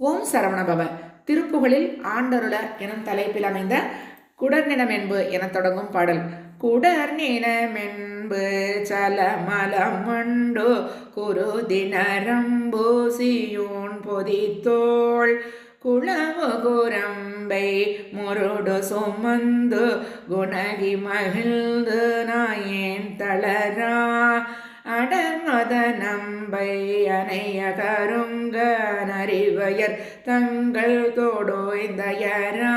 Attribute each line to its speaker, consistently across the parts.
Speaker 1: ஓம் சரவணபவ திருப்புகழில் ஆண்டருள எனும் தலைப்பில் அமைந்த குடர்நினம் என்பு தொடங்கும் பாடல். குடர்நினமென்பு சலமலமண்டு குருதினரம்பூசியூன் பொதித்தோள். குளவு குரம்பை முருடு சுமந்து குணகி மகிழ்ந்து நாயேன் தளரா. அடமத நம்பை அணைய கருங்க நறிவயர் தங்கள் தோடோய்ந்தயரா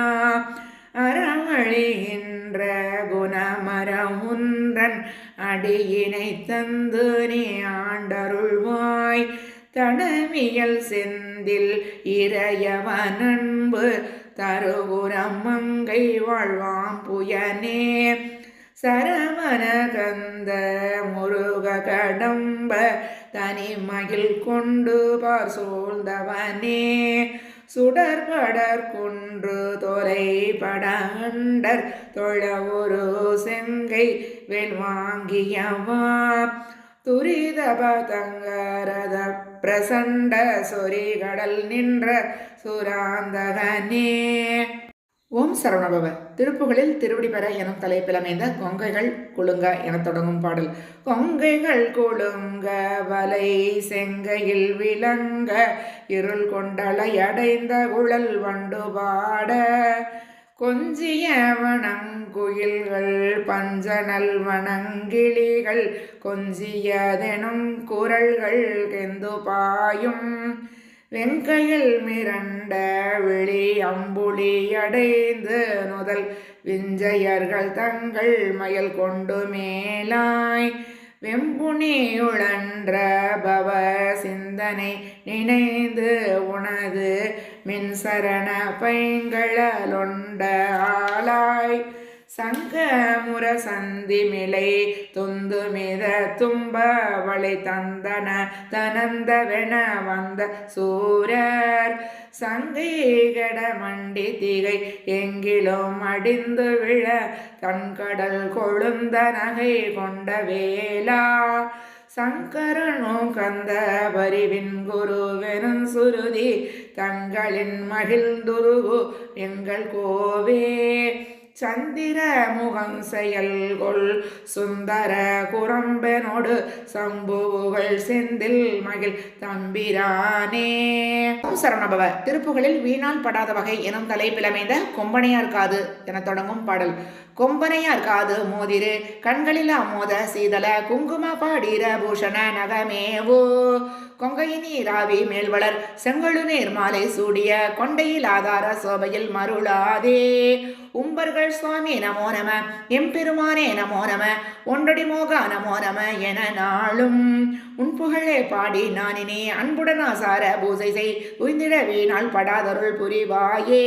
Speaker 1: அறமழிகின்ற குணமரமுன்றன் அடியினை தந்து நீ ஆண்டருள்வாய். தடமியல் செந்தில் இறையவனன்பு தருகுரம் மங்கை வாழ்வாம் புயனே. சரவண கந்த முருக கடம்ப தனி மகிழ் கொண்டு பார் சூழ்ந்தவனே. சுடர்படர் குன்று தொலை படண்டர் தொழ ஒரு செங்கை வேல் வாங்கியவா. துரித பதங்கரத பிரசண்ட சொரி கடல் நின்ற சுராந்தகனே. ஓம் சரவணபவன் திருப்புகளில் திருவடி பெற எனும் தலைப்பில் அமைந்த கொங்கைகள் குலுங்க எனத் தொடங்கும் பாடல். கொங்கைகள் குலுங்க வலை செங்கையில் விளங்க இருள் கொண்டலையடைந்த உழல் குழல் வண்டு பாட. கொஞ்சிய வணங்குயில்கள் பஞ்சனல் வணங்கிளிகள் கொஞ்சியதெனும் குரல்கள் கெந்து பாயும். வெங்கையில் மிரண்ட விழி அம்புலி அடைந்து நுதல் விஞ்சையர்கள் தங்கள் மயல் கொண்டு மேலாய் வெம்புனி உழன்ற பவ சிந்தனை நினைந்து உனது மின்சரண பைங்களொண்ட ஆளாய் சங்கமுர சந்திமிலை துந்துமித தும்ப வளை தந்தன தனந்தவென வந்த சூரர். சங்கைகட மண்டி திகை எங்கிலும் அடிந்து விழ தன்கடல் கொழுந்த நகை கொண்ட வேலா சங்கரனோ கந்த பரிவின் குருவெனும் சுருதி தங்களின் மகிழ்ந்துருகு எங்கள் கோவே. சந்திர முகம் செயல்கொள் சுந்தர குரம்பனோடு சம்புகள் செந்தில் மகிழ் தம்பிரானே. சரணபவ திருப்புகளில் வீணால் படாத வகை எனும் தலைப்பில் அமைந்த கொம்பனையார் காது என தொடங்கும் பாடல். கொம்பனையார் காது மோதிரு கண்களில் அமோத சீதல குங்கும பாடிர பூஷண நகமேவோ. கொங்கையினி ராவி மேல்வளர் செங்கழுநீர் மாலை சூடிய கொண்டையில் ஆதார சோபையில் மருளாதே. உம்பர்கள் சுவாமி நமோ நம எம்பெருமானே நமோ நம ஒன்றடி மோகா நமோ நம என நாளும். உன் புகழே பாடி நானினே அன்புடன் ஆசார பூசை செய் உய்ந்திட வீணால் படாதருள் புரிவாயே.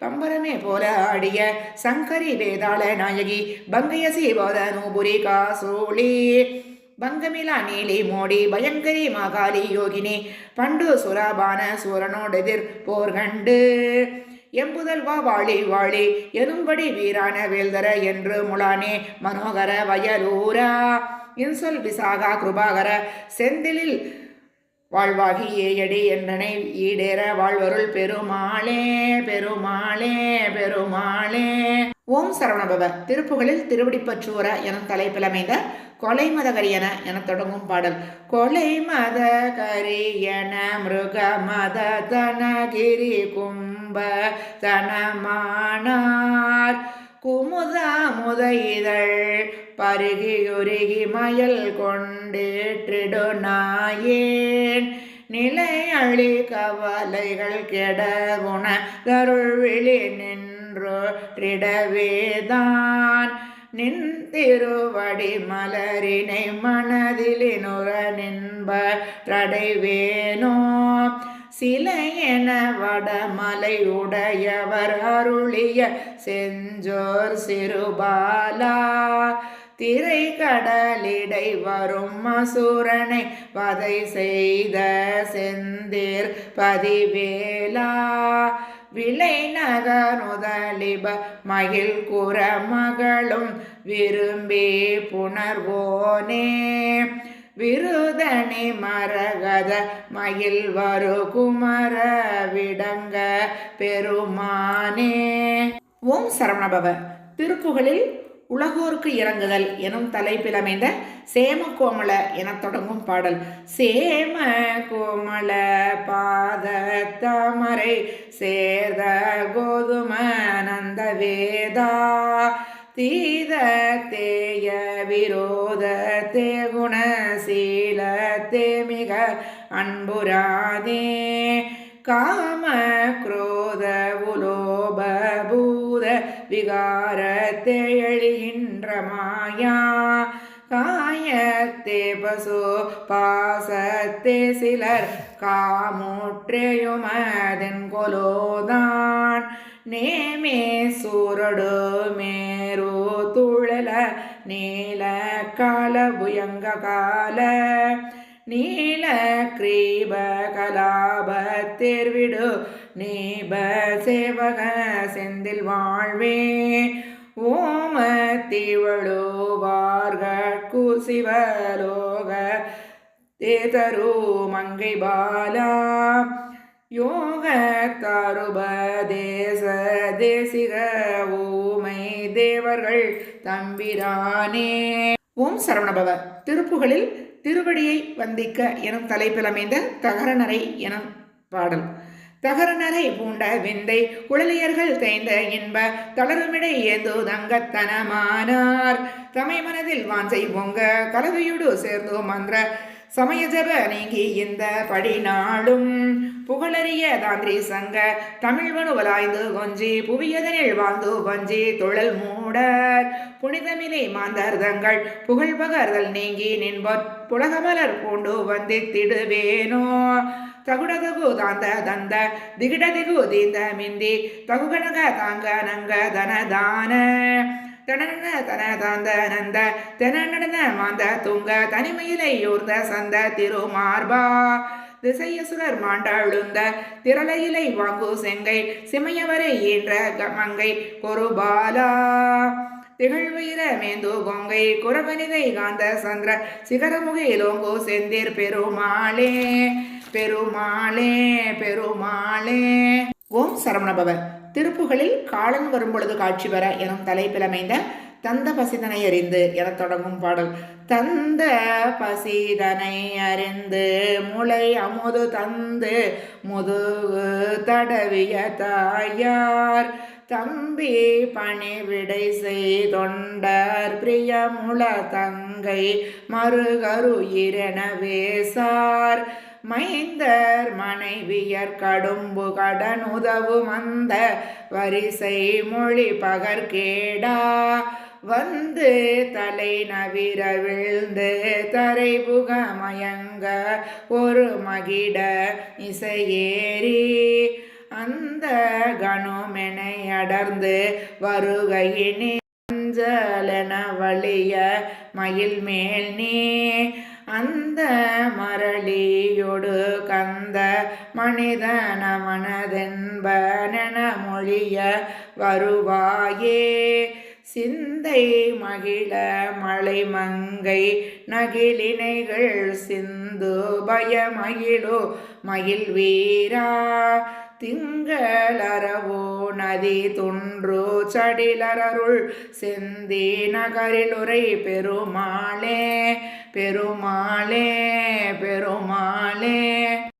Speaker 1: பம்பரமே போல ஆடிய சங்கரி வேதாள நாயகி பங்கைய சீவாத நூபுரி காசூளி பங்கமிலா நீலி மோடி பயங்கரி மகாலி யோகினி பண்டு சுரபான சூரனோடெதிர் போர்கண்டு. எம்புதல் வா வாழி வாழி எனும்படி வீரான வேல்தர என்று முலானே மனோகர வயலூரா. இன்சொல் விசாகா கிருபாகர செந்திலில் வாழ்வாகி ஏயடி என்றனை ஈடேற வாழ்வருள் பெருமாளே பெருமாளே பெருமாளே. ஓம் சரவணபவ. திருப்புகளில் திருவடிப்பற்றூர என தலைப்பில் அமைந்த கொலை மத கரியன என தொடங்கும் பாடல். கொலை மத கரியன மிருக மத தனகிரி கும்ப தனமானார் குமுதா முத இதழ் பருகியுருகி மயல் கொண்டேற்றிடு நாயேன். நிலை அழி கவலைகள் கெட குண தருள் விழி நின்றோற்றிடவேதான் நின் திருவடி மலரினை மனதிலினுற நின்படைவேனோ சிலை என வடமலை அருளிய செஞ்சோர் சிறுபாலா. திரை கடலிடை வரும் மசூரனை வதை செய்த செந்தீர் பதிவேலா. விளை நகனுதலிப மகிழ் குற மகளும் விரும்பி புணர்வோனே. விருதனி மரகத மயில் வரு குமர விடங்க பெருமானே. ஓம் சரவணபவ திருக்குகளில் உலகோருக்கு இறங்குதல் எனும் தலைப்பில் அமைந்த சேம கோமள எனத் தொடங்கும் பாடல். சேம கோமள பாத தாமரை சேர்த கோதும நந்த வேதா தீத தேய விரோத தேகுண சீல தேமிக அன்புராதே காம குரோத உலோப விகாரத்தை எழுகின்ற மாயா. காயத்தே பசு பாசத்தே சிலர் காமுற்றேயுமதென் கொலோதான். நேமே சூரடு மேரு துழல நீல கால புயங்க கால. நீல கிரீப கலாப தேர்விடு நீப சேவக செந்தில் வாழ்வே. ஓம திவழுவார்கட்கு சிவலோக தேதரு மங்கை பாலா. யோக தருபதேச தேசிக ஊமை தேவர்கள் தம்பிரானே. ஓம் சரவணபவ திருப்புகளில் திருவடியை வந்திக்க எனும் தலைப்பில் அமைந்த தகரநரை எனும் பாடல். தகரநரை பூண்ட விந்தை குழலியர்கள் தேய்ந்த இன்ப தளருமிடை ஏந்தோ தங்கத்தனமானார். தமை மனதில் வாஞ்சை பொங்க கலவையோடு சேர்ந்தோ மன்ற சமய ஜப நீங்கி இந்த படிநாளும். புகழறிய தாந்திரி சங்க. தமிழ்வனு வலாய்ந்து கொஞ்சி புவியதனில் வாழ்ந்து வஞ்சி தொழல் மூடர். புனிதமிலை மாந்தர் தங்கள் புகழ் பகர்தல் நீங்கி நின்பர். புலகமலர் பூண்டு திடுவேனோ. தகுடதகு தாந்த தந்த திகிடதிகு தீந்த மிந்தி. தகுகணக தாங்க நங்க தனதான தனன தன தாந்த நந்த தென நடன மாந்த துங்க. தனிமையிலை யூர்ந்த சந்த திருமார்பா. திசையசுரர் மாண்டாழுந்த திரளையிலை வாங்கு செங்கை சிமையவரை ஈன்ற க- மங்கை கொருபாலா. திகழ்வீர மேந்து கொங்கை குரவனிதை காந்த சந்திர சிகரமுகையிலோங்கோ செந்தீர் பெருமாளே பெருமாளே பெருமாளே. ஓம் சரவணபவன் திருப்புகளில் காலன் வரும்பொழுது காட்சி பெற எனும் தலைப்பிலமைந்த தந்த பசிதனை அறிந்து என தொடங்கும் பாடல். தந்த பசிதனை அறிந்து முளை அமுது தந்து முதுகு தடவிய தாயார். தம்பி பணிவிடை செய்தொண்டர் பிரியமுள தங்கை மறுகரு சார் மைந்தர் மனைவியர் கடும்பு கடன் உதவும் அந்த வரிசை மொழி பகர்கேடா வந்து தலை நவிர விழுந்து தரை புகமயங்க ஒரு மகிட இசையேறி அந்த கணுமெனை அடர்ந்து வருகையினே வழிய மயில் மேல் நீ. அந்த மரளியொடு கந்த மனிதன மனதென்பன மொழிய வருவாயே. சிந்தை மகிழ மலை மங்கை நகிழினைகள் சிந்து பயமகிழோ மயில் வீரா திங்களரவோ நதி துன்று சடிலரருள் செந்தி நகரிலுரை பெருமாளே பெருமாளே பெருமாளே.